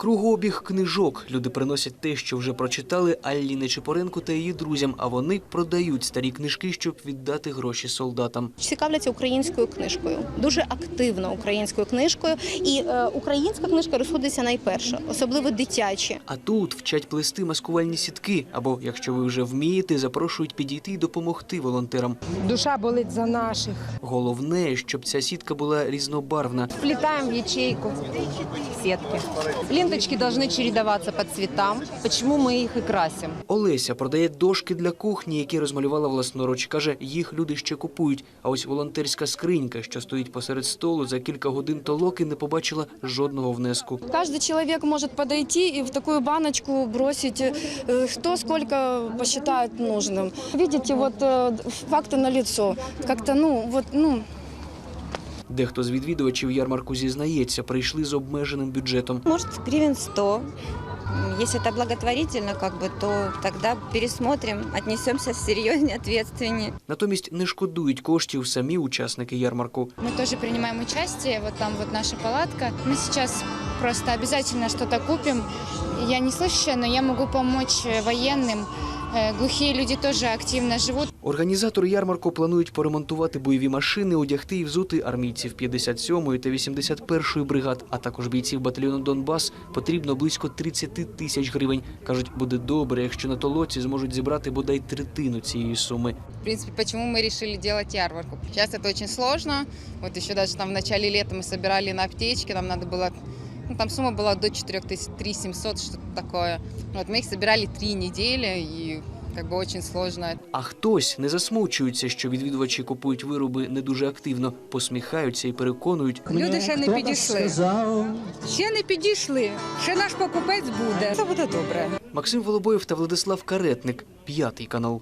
Кругообіг книжок. Люди приносять те, що вже прочитали Аллі Нечипоренко та її друзям, а вони продають старі книжки, щоб віддати гроші солдатам. цікавляться українською книжкою, дуже активно українською книжкою. І е, українська книжка розходиться найперше, особливо дитячі. А тут вчать плести маскувальні сітки, або, якщо ви вже вмієте, запрошують підійти і допомогти волонтерам. Душа болить за наших. Головне, щоб ця сітка була різнобарвна. Вплетаем в ячейку сетки. Ленточки должны чередоваться по цветам. Почему мы их и красим? Олеся продає дошки для кухні, які розмалювала власноруч. Каже, їх люди ще купують. А ось волонтерська скринька, що стоїть посеред столу, за кілька годин толоки не побачила жодного внеску. Каждый человек может подойти и в такую баночку бросить, э, кто сколько посчитает нужным. Видите, вот э, факты на лицо. Как-то, ну, вот, ну, Дехто з відвідувачів ярмарку зізнається, прийшли з обмеженим бюджетом. Может, гривен 100. М, Если это благотворительно, как бы, то тогда пересмотрим, отнесемся серьезнее, ответственнее. Натомість не шкодують коштів самі учасники ярмарку. Мы тоже принимаем участие, вот там вот наша палатка. Мы сейчас просто обязательно что-то купим. Я не слышащая, но я могу помочь э, военным. Э, Глухие люди тоже активно живут. Організатори ярмарку планують поремонтувати бойові машини, одягти і взути армійців 57-ї та 81-ї бригад, а також бійців батальйону Донбас потрібно близько 30 тисяч гривень. кажуть, буде добре, якщо на толоці зможуть зібрати бодай третину цієї суми. В принципе, почему мы решили делать ярмарку. Сейчас это очень сложно. Вот еще даже там в начале лета мы собирали на аптечки, нам надо было, ну, там сумма была до 4 тысяч, 3 700, что-то такое. Вот мы их собирали три недели, и как бы очень сложно. А хтось не засмучується, що відвідувачі купують вироби не дуже активно, посміхаються і переконують. Люди ще не підійшли. Ще не підійшли. Ще наш покупець буде. Це буде добре. Максим Волобоєв та Владислав Каретник, п'ятий канал.